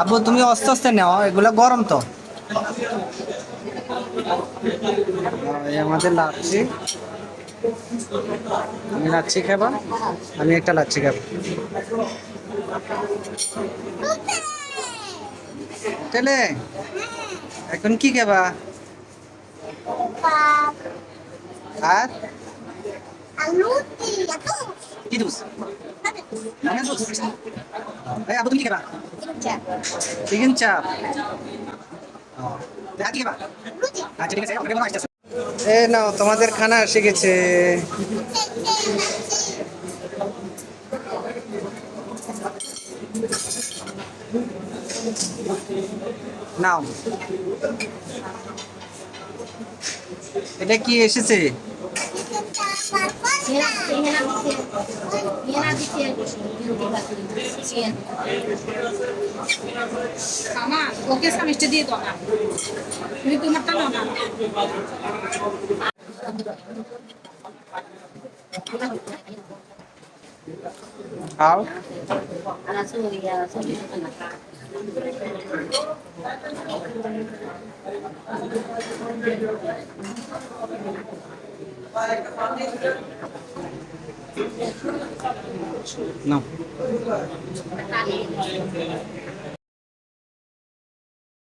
আব্বু তুমি আস্তে আস্তে নাও এগুলো গরম তো। আমাদের লাচ্ছি। আমি লাচ্ছি খাবা আমি একটা লাচ্ছি খাব। তেলে এখন কি খাবা? আর? কি? জুস? মানে এই আবু তুমি কি খাবা? চিকেন চাপ আচ্ছা ঠিক আছে মনে আসছে এ নাও তোমাদের খানা এসে গেছে। নাও। এটা কি এসেছে? అమ్మా ఒకేసారి ఇష్ట దీతో మీకు మొత్తం आओ না